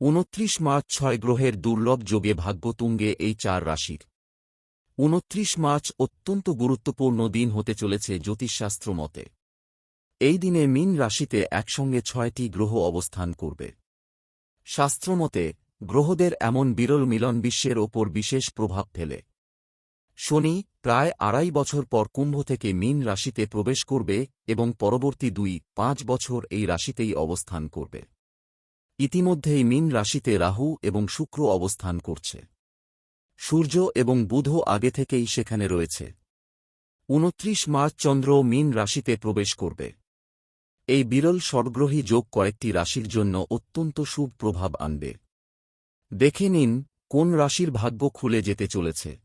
উনত্রিশ মার্চ ছয় গ্রহের দুর্লভ যোগে ভাগ্যতুঙ্গে এই চার রাশির। উনত্রিশ মার্চ অত্যন্ত গুরুত্বপূর্ণ দিন হতে চলেছে জ্যোতিষশাস্ত্র মতে। এই দিনে মিন রাশিতে একসঙ্গে ছয়টি গ্রহ অবস্থান করবে। শাস্ত্রমতে গ্রহদের এমন বিরল মিলন বিশ্বের ওপর বিশেষ প্রভাব ফেলে। শনি প্রায় আড়াই বছর পর কুম্ভ থেকে মিন রাশিতে প্রবেশ করবে এবং পরবর্তী দুই, পাঁচ বছর এই রাশিতেই অবস্থান করবে। ইতিমধ্যেই মিন রাশিতে রাহু এবং শুক্র অবস্থান করছে। সূর্য এবং বুধ আগে থেকেই সেখানে রয়েছে। উনত্রিশ মার্চ চন্দ্র মিন রাশিতে প্রবেশ করবে। এই বিরল স্বর্গ্রহী যোগ কয়েকটি রাশির জন্য অত্যন্ত শুভ প্রভাব আনবে। দেখে নিন, কোন রাশির ভাগ্য খুলে যেতে চলেছে।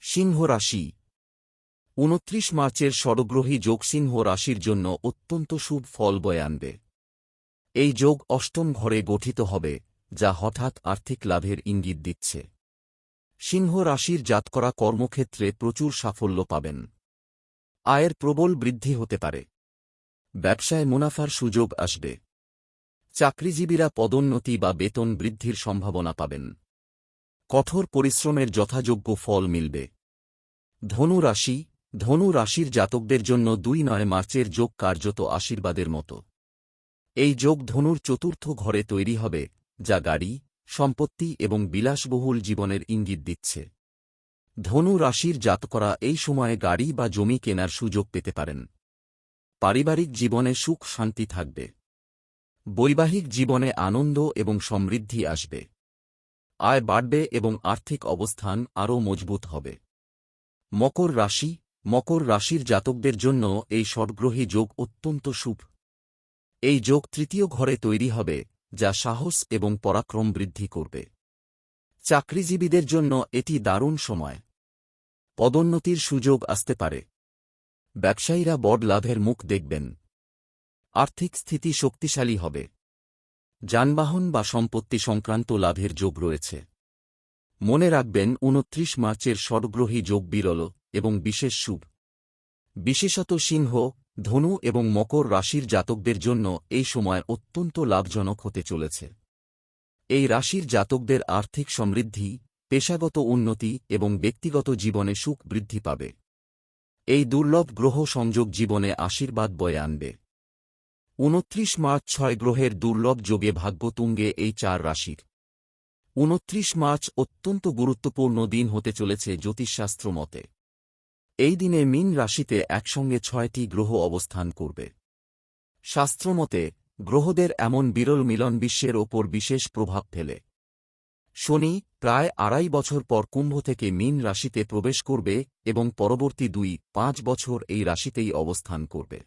সিংহ রাশি। উনত্রিশ মার্চের স্বর্গ্রহী যোগ সিংহ রাশির জন্য অত্যন্ত শুভ ফল বয়ে আনবে। এই যোগ অষ্টম ঘরে গঠিত হবে, যা হঠাৎ আর্থিক লাভের ইঙ্গিত দিচ্ছে। সিংহ রাশির জাত করা কর্মক্ষেত্রে প্রচুর সাফল্য পাবেন। আয়ের প্রবল বৃদ্ধি হতে পারে। ব্যবসায় মুনাফার সুযোগ আসবে। চাকরিজীবীরা পদোন্নতি বা বেতন বৃদ্ধির সম্ভাবনা পাবেন। কঠোর পরিশ্রমের যথাযোগ্য ফল মিলবে। ধনু রাশি, ধনু রাশির জাতকদের জন্য দুই নয় মার্চের যোগ কার্যত আশীর্বাদের মতো। এই যোগ ধনুর চতুর্থ ঘরে তৈরি হবে, যা গাড়ি, সম্পত্তি এবং বিলাসবহুল জীবনের ইঙ্গিত দিচ্ছে। ধনু রাশির জাত করা এই সময়ে গাড়ি বা জমি কেনার সুযোগ পেতে পারেন। পারিবারিক জীবনে সুখ শান্তি থাকবে। বৈবাহিক জীবনে আনন্দ এবং সমৃদ্ধি আসবে। আয় বাড়বে এবং আর্থিক অবস্থান আরও মজবুত হবে। মকর রাশি, মকর রাশির জাতকদের জন্য এই স্বর্গ্রহী যোগ অত্যন্ত শুভ। এই যোগ তৃতীয় ঘরে তৈরি হবে, যা সাহস এবং পরাক্রম বৃদ্ধি করবে। চাকরিজীবীদের জন্য এটি দারুণ সময়। পদোন্নতির সুযোগ আসতে পারে। ব্যবসায়ীরা বড় লাভের মুখ দেখবেন। আর্থিক স্থিতি শক্তিশালী হবে। যানবাহন বা সম্পত্তি সংক্রান্ত লাভের যোগ রয়েছে। মনে রাখবেন, উনত্রিশ মার্চের স্বর্গ্রহী যোগ বিরল এবং বিশেষ শুভ। বিশেষত সিংহ ধনু এবং মকর রাশির জাতকদের জন্য এই সময় অত্যন্ত লাভজনক হতে চলেছে। এই রাশির জাতকদের আর্থিক সমৃদ্ধি, পেশাগত উন্নতি এবং ব্যক্তিগত জীবনে সুখ বৃদ্ধি পাবে। এই দুর্লভ গ্রহ সংযোগ জীবনে আশীর্বাদ বয়ে আনবে। উনত্রিশ মার্চ ছয় গ্রহের দুর্লভ যোগে ভাগ্যতুঙ্গে এই চার রাশির। উনত্রিশ মার্চ অত্যন্ত গুরুত্বপূর্ণ দিন হতে চলেছে জ্যোতিষশাস্ত্র মতে। এই দিনে মিন রাশিতে একসঙ্গে ছয়টি গ্রহ অবস্থান করবে। শাস্ত্রমতে, গ্রহদের এমন বিরল মিলন বিশ্বের ওপর বিশেষ প্রভাব ফেলে। শনি প্রায় আড়াই বছর পর কুম্ভ থেকে মিন রাশিতে প্রবেশ করবে এবং পরবর্তী দুই, পাঁচ বছর এই রাশিতেই অবস্থান করবে।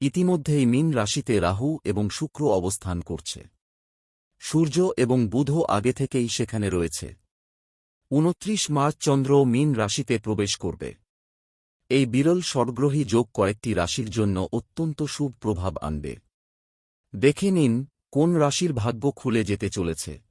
ইতিমধ্যেই মিন রাশিতে রাহু এবং শুক্র অবস্থান করছে। সূর্য এবং বুধ আগে থেকেই সেখানে রয়েছে। উনত্রিশ মার্চ চন্দ্র মিন রাশিতে প্রবেশ করবে। এই বিরল স্বর্গ্রহী যোগ কয়েকটি রাশির জন্য অত্যন্ত শুভ প্রভাব আনবে। দেখে নিন, কোন রাশির ভাগ্য খুলে যেতে চলেছে।